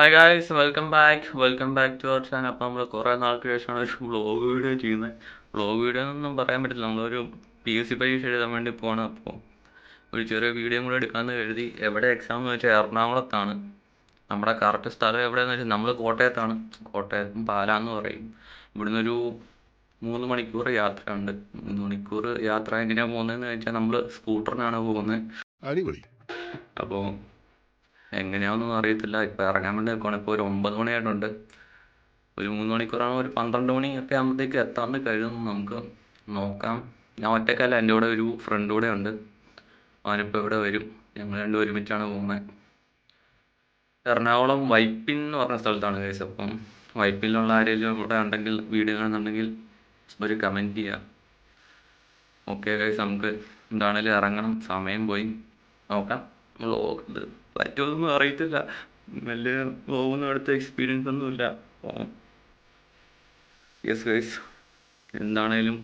Hi guys welcome back welcome back to our channel അപ്പോൾ നമ്മൾ കുറേ നാൾക്ക് ശേഷമാണ് ഒരു വ്ളോഗ് വീഡിയോ ചെയ്യുന്നത്. വ്ളോഗ് വീഡിയോ എന്നൊന്നും പറയാൻ പറ്റില്ല. നമ്മളൊരു പി എസ് സി പരീക്ഷ എഴുതാൻ വേണ്ടി പോകണം അപ്പോൾ ഒരു ചെറിയ വീഡിയോ കൂടെ എടുക്കാമെന്ന് കരുതി. എവിടെ എക്സാം എന്ന് വെച്ചാൽ എറണാകുളത്താണ്. നമ്മുടെ കറക്റ്റ് സ്ഥലം എവിടെയെന്ന് വെച്ചാൽ നമ്മൾ കോട്ടയത്താണ്. കോട്ടയത്തും പാലാന്ന് പറയും. ഇവിടുന്ന് ഒരു മൂന്ന് മണിക്കൂർ യാത്ര ഉണ്ട് മൂന്ന് മണിക്കൂർ യാത്ര എങ്ങനെയാണ് പോകുന്നതെന്ന് വെച്ചാൽ നമ്മൾ സ്കൂട്ടറിനാണ് പോകുന്നത്. അപ്പോൾ എങ്ങനെയാണെന്നൊന്നും അറിയത്തില്ല. ഇപ്പോൾ ഇറങ്ങാൻ വേണ്ടി നിൽക്കുകയാണ് ഇപ്പോൾ ഒരു ഒമ്പത് മണിയായിട്ടുണ്ട്. ഒരു മൂന്ന് മണിക്കൂറാണ് ഒരു പന്ത്രണ്ട് മണി ഒക്കെ ആകുമ്പോഴത്തേക്ക് എത്താണ്ട് കരുതുന്നു നമുക്ക് നോക്കാം. ഞാൻ ഒറ്റക്കല്ല എന്റെ കൂടെ ഒരു ഫ്രണ്ട് കൂടെ ഉണ്ട്. അവനിപ്പോൾ ഇവിടെ വരും. ഞങ്ങൾ രണ്ടും ഒരുമിച്ചാണ് പോകുന്നത് എറണാകുളം വൈപ്പിൻ എന്ന് പറഞ്ഞ സ്ഥലത്താണ് കേസ് അപ്പം വൈപ്പിലുള്ള ആരെങ്കിലും ഇവിടെ ഉണ്ടെങ്കിൽ വീഡിയോ കാണുന്നുണ്ടെങ്കിൽ ഒരു കമന്റ് ചെയ്യുക ഓക്കെ കേസ് നമുക്ക് എന്താണേലും ഇറങ്ങണം. സമയം പോയി. നോക്കാം. വ്ളോഗ് ഇത് പറ്റുമെന്നൊന്നും അറിയത്തില്ല. വലിയ പോകുന്ന അടുത്ത എക്സ്പീരിയൻസ് ഒന്നുമില്ല. യെസ് ഗൈസ് എന്താണേലും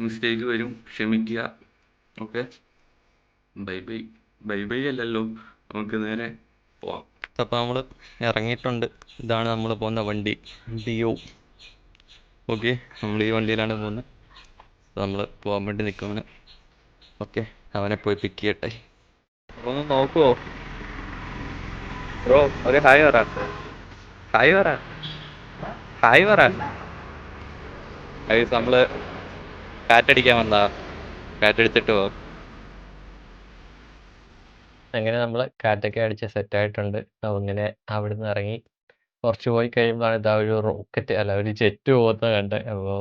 മിസ്റ്റേക്ക് വരും. ക്ഷമിക്കുക. Okay bye bye bye bye അല്ലല്ലോ. നമുക്ക് നേരെ പോവാം. അപ്പോൾ നമ്മൾ ഇറങ്ങിയിട്ടുണ്ട്. ഇതാണ് നമ്മൾ പോകുന്ന വണ്ടി. ഡിയോ. ഓക്കെ നമ്മൾ ഈ വണ്ടിയിലാണ് പോകുന്നത്. നമ്മൾ പോകാൻ വേണ്ടി നിൽക്കുകയാണ് ഓക്കെ അവനെ പോയി പിക്ക് ചെയ്യട്ടെ. അപ്പൊ നോക്കുവോ ബ്രോ ഒരു ഹായ് പറ ഹായ് പറ ഹായ് പറ നമ്മൾ കാറ്റടിക്കാൻ വന്നാ കാറ്റടിച്ചിട്ട് പോ അങ്ങനെ നമ്മൾ കാറ്റൊക്കെ അടിച്ച് സെറ്റായിട്ടുണ്ട് അങ്ങനെ നിന്ന് ഇറങ്ങി കുറച്ച് പോയി കഴിയുമ്പോഴാണ് ഇതാ ഒരു റോക്കറ്റ് അല്ല ഒരു ജെറ്റ് പോകുന്നത് കണ്ട് അപ്പോൾ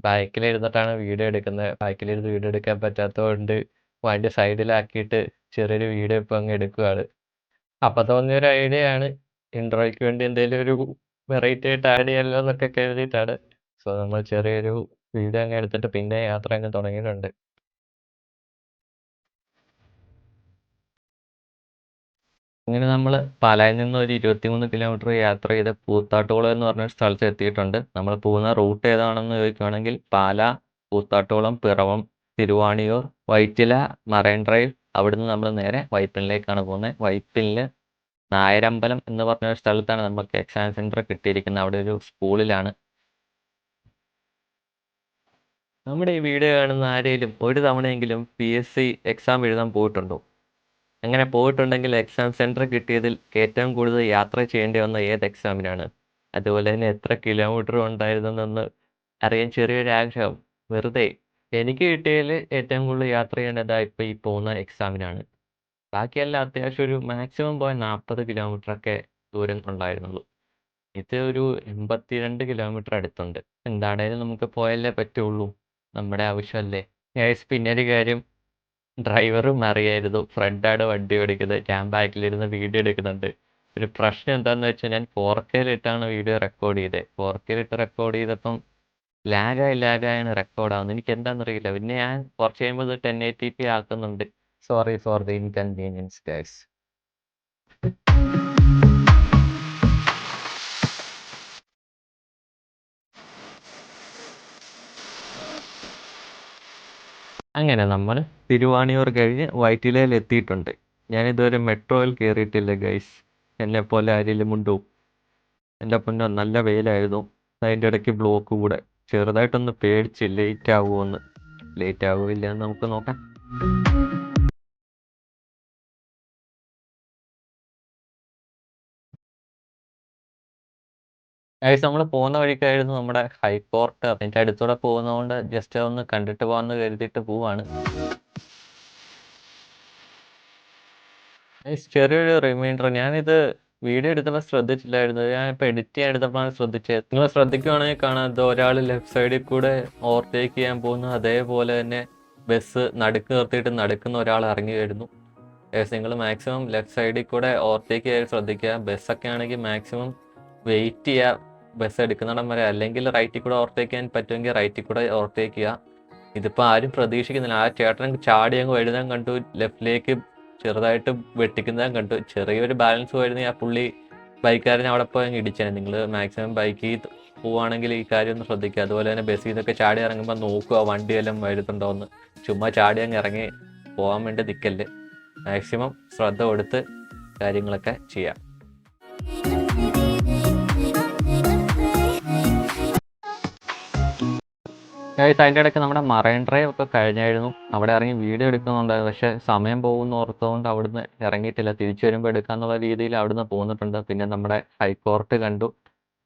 ബാക്കിലിരുന്നിട്ടാണ് വീഡിയോ എടുക്കുന്നത്. ബാക്കിലിരുന്ന് വീഡിയോ എടുക്കാൻ പറ്റാത്തതുകൊണ്ട് വണ്ടി സൈഡിലാക്കിയിട്ട് ചെറിയൊരു വീഡിയോ ഇപ്പൊ അങ്ങ് എടുക്കുകയാണ് അപ്പം തോന്നിയൊരു ഐഡിയ ആണ്. ഇൻട്രോയ്ക്ക് വേണ്ടി എന്തെങ്കിലും ഒരു വെറൈറ്റി ആയിട്ട് ആഡ് ചെയ്യാമല്ലോ എന്നൊക്കെ കരുതിയിട്ടാണ്. സോ നമ്മൾ ചെറിയൊരു വീഡിയോ അങ്ങ് എടുത്തിട്ട് പിന്നെ യാത്ര അങ്ങ് തുടങ്ങിയിട്ടുണ്ട്. അങ്ങനെ നമ്മൾ പാലായിൽ നിന്ന് ഒരു ഇരുപത്തിമൂന്ന് കിലോമീറ്റർ യാത്ര ചെയ്ത് പൂത്താട്ടുകുളം എന്ന് പറഞ്ഞ സ്ഥലത്ത് എത്തിയിട്ടുണ്ട്. നമ്മൾ പോകുന്ന റൂട്ട് ഏതാണെന്ന് ചോദിക്കുകയാണെങ്കിൽ പാല കൂത്താട്ടോളം പിറവം തിരുവാണിയൂർ വൈറ്റില മറൈൻ ഡ്രൈവ് അവിടുന്ന് നമ്മൾ നേരെ വൈപ്പിനിലേക്കാണ് പോകുന്നത്. വൈപ്പിനിൽ നായരമ്പലം എന്ന് പറഞ്ഞ ഒരു സ്ഥലത്താണ് നമുക്ക് എക്സാം സെന്റർ കിട്ടിയിരിക്കുന്നത്. അവിടെ ഒരു സ്കൂളിലാണ്. നമ്മുടെ ഈ വീഡിയോ കാണുന്ന ആരെങ്കിലും ഒരു തവണയെങ്കിലും പി എസ് സി എക്സാം എഴുതാൻ പോയിട്ടുണ്ടോ? അങ്ങനെ പോയിട്ടുണ്ടെങ്കിൽ എക്സാം സെന്റർ കിട്ടിയതിൽ ഏറ്റവും കൂടുതൽ യാത്ര ചെയ്യേണ്ടി വന്ന ഏത് എക്സാമിനാണ് അതുപോലെ തന്നെ എത്ര കിലോമീറ്റർ ഉണ്ടായിരുന്നെന്ന് അറിയാൻ ചെറിയൊരു ആഗ്രഹം വെറുതെ എനിക്ക് കിട്ടിയതിൽ ഏറ്റവും കൂടുതൽ യാത്ര ചെയ്യേണ്ടത് ഇപ്പൊ ഈ പോകുന്ന എക്സാമിനാണ് ബാക്കിയെല്ലാം അത്യാവശ്യം ഒരു മാക്സിമം പോയ നാൽപ്പത് ഒക്കെ ദൂരം ഉണ്ടായിരുന്നുള്ളൂ. ഇത് ഒരു എൺപത്തിരണ്ട് കിലോമീറ്റർ അടുത്തുണ്ട്. എന്താണേലും നമുക്ക് പോയല്ലേ പറ്റുള്ളൂ. നമ്മുടെ ആവശ്യമല്ലേ. ഗൈസ് പിന്നെ ഒരു കാര്യം. ഡ്രൈവറും അറിയായിരുന്നു. ഫ്രണ്ടാണ് വണ്ടി ഓടിക്കുന്നത്. ഞാൻ ബാക്കിലിരുന്ന് വീഡിയോ എടുക്കുന്നുണ്ട്. ഒരു പ്രശ്നം എന്താണെന്ന് വെച്ചാൽ ഞാൻ കെയിലിട്ടാണ് വീഡിയോ റെക്കോർഡ് ഫോർ കെയിലിട്ട് റെക്കോർഡ് ചെയ്തപ്പം ലാഗായി ലാഗായാണ് എനിക്ക് എന്താണെന്നറിയില്ല പിന്നെ ഞാൻ കുറച്ച് കഴിയുമ്പോൾ ഇത് ടെൻ എയ്റ്റി പി ആക്കുന്നുണ്ട്. Sorry for the inconvenience guys അങ്ങനെ നമ്മൾ തിരുവാണിയൂർ കഴിഞ്ഞ് വൈറ്റിലയിൽ എത്തിയിട്ടുണ്ട് ഞാനിതുവരെ മെട്രോയിൽ കയറിയിട്ടില്ല ഗൈസ് എന്നെ പോലെ ആരെങ്കിലും ഉണ്ടോ? എന്റെ പൊന്നോ നല്ല വെയിലായിരുന്നു. അതിന്റെ ഇടയ്ക്ക് ബ്ലോക്ക് കൂടെ. ചെറുതായിട്ടൊന്ന് പേടിച്ച് ലേറ്റ് ആവുമോന്ന് ലേറ്റ് ആവില്ല എന്ന് നമുക്ക് നോക്കാം. ഗൈസ് നമ്മൾ പോകുന്ന വഴിക്കായിരുന്നു നമ്മുടെ ഹൈക്കോർട്ട് അതിന്റെ അടുത്തൂടെ പോകുന്നതുകൊണ്ട് ജസ്റ്റ് ഒന്ന് കണ്ടിട്ട് പോകാമെന്ന് കരുതിയിട്ട് പോവാണ്. ചെറിയൊരു റിമൈൻഡർ ഞാനിത് വീഡിയോ എടുത്തപ്പോൾ ശ്രദ്ധിച്ചില്ലായിരുന്നു. ഞാൻ ഇപ്പം എഡിറ്റ് ചെയ്യാൻ എടുത്തപ്പോഴാണ് ശ്രദ്ധിച്ചത് നിങ്ങൾ ശ്രദ്ധിക്കുവാണെങ്കിൽ കാണാം. ഒരാൾ ലെഫ്റ്റ് സൈഡിൽ കൂടെ ഓവർടേക്ക് ചെയ്യാൻ പോകുന്നു. അതേപോലെ തന്നെ ബസ് നടുക്ക് നിർത്തിയിട്ട് നടക്കുന്ന ഒരാൾ ഇറങ്ങി വരുന്നു. നിങ്ങൾ മാക്സിമം ലെഫ്റ്റ് സൈഡിൽ കൂടെ ഓവർടേക്ക് ചെയ്യാൻ ശ്രദ്ധിക്കുക. ബസ്സൊക്കെ ആണെങ്കിൽ മാക്സിമം വെയിറ്റ് ചെയ്യുക ബസ് എടുക്കുന്നിടം വരെ. അല്ലെങ്കിൽ റൈറ്റിൽ കൂടെ ഓവർടേക്ക് ചെയ്യാൻ പറ്റുമെങ്കിൽ റൈറ്റിൽ കൂടെ ഓവർടേക്ക് ചെയ്യുക ഇതിപ്പോൾ ആരും പ്രതീക്ഷിക്കുന്നില്ല. ആ ചേട്ടൻ ചാടി അങ്ങ് വഴുതാൻ കണ്ടു. ലെഫ്റ്റിലേക്ക് ചെറുതായിട്ട് വെട്ടിക്കുന്ന കണ്ടു. ചെറിയൊരു ബാലൻസ് പോയിരുന്നു. ആ പുള്ളി ബൈക്കുകാരൻ അവിടെ പോയി അങ്ങ് ഇടിച്ചാണ് നിങ്ങൾ മാക്സിമം ബൈക്കിൽ പോവാണെങ്കിൽ ഈ കാര്യം ഒന്ന് ശ്രദ്ധിക്കുക. അതുപോലെ തന്നെ ബസ്സിൽ നിന്നൊക്കെ ചാടി ഇറങ്ങുമ്പോൾ നോക്കുക വണ്ടിയെല്ലാം വരുന്നുണ്ടോ എന്ന് ചുമ്മാ ചാടി അങ്ങ് ഇറങ്ങി പോകാൻ വേണ്ടി നിൽക്കല്ലേ മാക്സിമം ശ്രദ്ധ കൊടുത്ത് കാര്യങ്ങളൊക്കെ ചെയ്യാം. ഗൈസ് അതിന്റെ ഇടയ്ക്ക് നമ്മുടെ മറൈൻ ഡ്രൈവ് ഒക്കെ കഴിഞ്ഞായിരുന്നു. അവിടെ ഇറങ്ങി വീഡിയോ എടുക്കുന്നുണ്ടായിരുന്നു പക്ഷേ സമയം പോകുന്ന ഓർത്തുകൊണ്ട് അവിടുന്ന് ഇറങ്ങിയിട്ടില്ല. തിരിച്ചു വരുമ്പോൾ എടുക്കാന്നുള്ള രീതിയിൽ അവിടുന്ന് പോന്നിട്ടുണ്ട്. പിന്നെ നമ്മുടെ ഹൈക്കോർട്ട് കണ്ടു.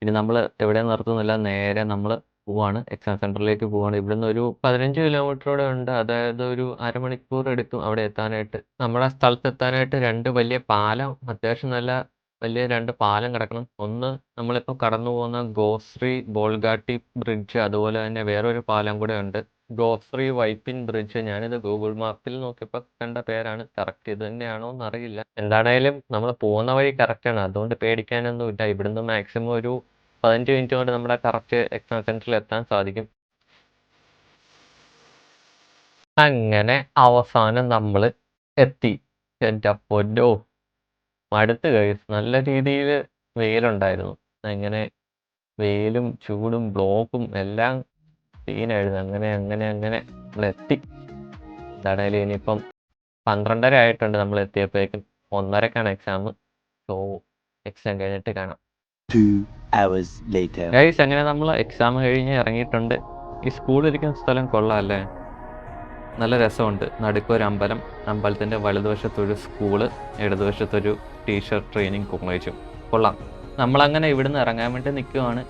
ഇനി നമ്മൾ എവിടെ നിർത്തുന്നില്ല. നേരെ നമ്മൾ പോവാണ്. എക്സാം സെന്ററിലേക്ക് പോവാണ്. ഇവിടുന്ന് ഒരു പതിനഞ്ച് കിലോമീറ്ററോടെ ഉണ്ട്. അതായത് ഒരു അരമണിക്കൂർ എടുക്കും അവിടെ എത്താനായിട്ട്. നമ്മുടെ സ്ഥലത്ത് എത്താനായിട്ട് രണ്ട് വലിയ പാലം അത്യാവശ്യം നല്ല വലിയ രണ്ട് പാലം കിടക്കണം. ഒന്ന് നമ്മളിപ്പോൾ കടന്നു പോകുന്ന ഗോശ്രീ ബോൾഗാട്ടി ബ്രിഡ്ജ് അതുപോലെ തന്നെ വേറൊരു പാലം കൂടെ ഉണ്ട്. ഗോശ്രീ വൈപ്പിൻ ബ്രിഡ്ജ്. ഞാനിത് ഗൂഗിൾ മാപ്പിൽ നോക്കിയപ്പോൾ കണ്ട പേരാണ്. കറക്റ്റ് ഇത് തന്നെയാണോ എന്നറിയില്ല. എന്താണേലും നമ്മൾ പോകുന്ന വഴി കറക്റ്റാണ് അതുകൊണ്ട് പേടിക്കാനൊന്നുമില്ല ഇവിടുന്ന് മാക്സിമം ഒരു പതിനഞ്ച് മിനിറ്റ് കൊണ്ട് നമ്മുടെ കറക്റ്റ് എക്സാം സെന്ററിൽ എത്താൻ സാധിക്കും. അങ്ങനെ അവസാനം നമ്മൾ എത്തി. എന്റെ പൊന്നോ. മടുത്ത് കഴിച്ചു നല്ല രീതിയിൽ വെയിലുണ്ടായിരുന്നു. അങ്ങനെ വെയിലും ചൂടും ബ്ലോക്കും എല്ലാം സീനായിരുന്നു. അങ്ങനെ അങ്ങനെ അങ്ങനെ നമ്മളെത്തി തടയിൽ എന്താണേലും ഇനിയിപ്പം പന്ത്രണ്ടര ആയിട്ടുണ്ട് നമ്മൾ എത്തിയപ്പോഴേക്കും. ഒന്നരക്കാണ് എക്സാം സോ എക്സാം കഴിഞ്ഞിട്ട് കാണാം. Two hours later. ഗൈസ് അങ്ങനെ നമ്മൾ എക്സാം കഴിഞ്ഞ് ഇറങ്ങിയിട്ടുണ്ട്. ഈ സ്കൂൾ ഇരിക്കുന്ന സ്ഥലം കൊള്ളാമല്ലേ നല്ല രസമുണ്ട്. നടുക്കൊരു അമ്പലം അമ്പലത്തിന്റെ വലതുവശത്തൊരു സ്കൂൾ ഇടതുവശത്തൊരു ടീച്ചർ ട്രെയിനിങ് കോളേജും കൊള്ളാം. നമ്മളങ്ങനെ ഇവിടുന്ന് ഇറങ്ങാൻ വേണ്ടി നിൽക്കുവാണ്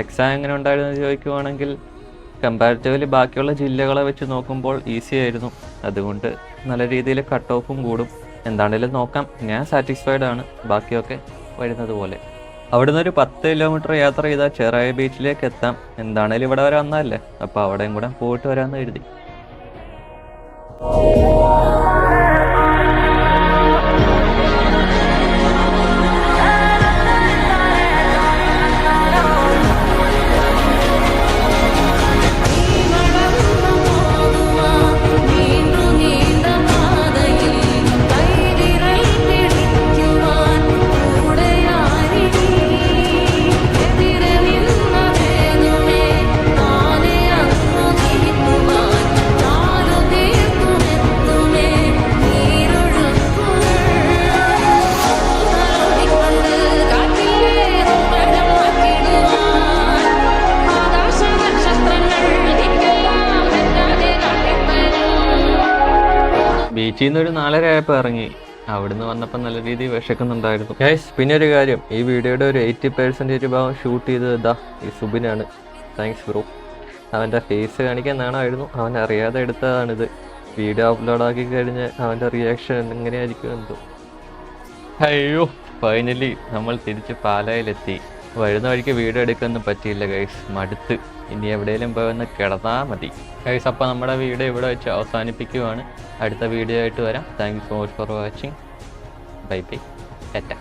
എക്സാം എങ്ങനെ ഉണ്ടായിരുന്നു ചോദിക്കുവാണെങ്കിൽ കമ്പാരിറ്റീവ്ലി ബാക്കിയുള്ള ജില്ലകളെ വെച്ച് നോക്കുമ്പോൾ ഈസി ആയിരുന്നു. അതുകൊണ്ട് നല്ല രീതിയിൽ കട്ട് ഓഫും കൂടും. എന്താണേലും നോക്കാം. ഞാൻ സാറ്റിസ്ഫൈഡ് ആണ്. ബാക്കിയൊക്കെ വരുന്നത് പോലെ. അവിടുന്ന് ഒരു പത്ത് കിലോമീറ്റർ യാത്ര ചെയ്താൽ ചെറായ ബീച്ചിലേക്ക് എത്താം. എന്താണേലും ഇവിടെ വരെ വന്നതല്ലേ അപ്പോൾ അവിടെയും കൂടെ പോയിട്ട് വരാമെന്ന് എഴുതി ബീച്ചിൽ നിന്ന് ഒരു നാലര ആയപ്പോൾ ഇറങ്ങി. അവിടുന്ന് വന്നപ്പോൾ നല്ല രീതിയിൽ വിശക്കുന്നുണ്ടായിരുന്നു. ഗൈസ് പിന്നെ ഒരു കാര്യം. ഈ വീഡിയോയുടെ ഒരു എയ്റ്റി പെർസെന്റേജ് ഭാഗം ഷൂട്ട് ചെയ്തത് ഇതാ ഈ സുബിനാണ്. താങ്ക്സ് ബ്രോ അവന്റെ ഫേസ് കാണിക്കാൻ നാണമായിരുന്നു. അവൻ അറിയാതെ എടുത്തതാണിത്. വീഡിയോ അപ്ലോഡ് ആക്കി കഴിഞ്ഞ് അവന്റെ റിയാക്ഷൻ എങ്ങനെയായിരിക്കും എന്തോ. അയ്യോ ഫൈനലി നമ്മൾ തിരിച്ച് പാലായിലെത്തി. വരുന്ന വഴിക്ക് വീഡിയോ എടുക്കാനൊന്നും പറ്റിയില്ല ഗൈസ് മടുത്ത്. ഇനി എവിടെയെങ്കിലും പോയി ഒന്ന് കിടന്നാൽ മതി. ഗൈസ് അപ്പോൾ നമ്മുടെ വീഡിയോ ഇവിടെ വെച്ച് അവസാനിപ്പിക്കുവാണ്. അടുത്ത വീഡിയോ ആയിട്ട് വരാം. Thank you so much for watching bye bye tata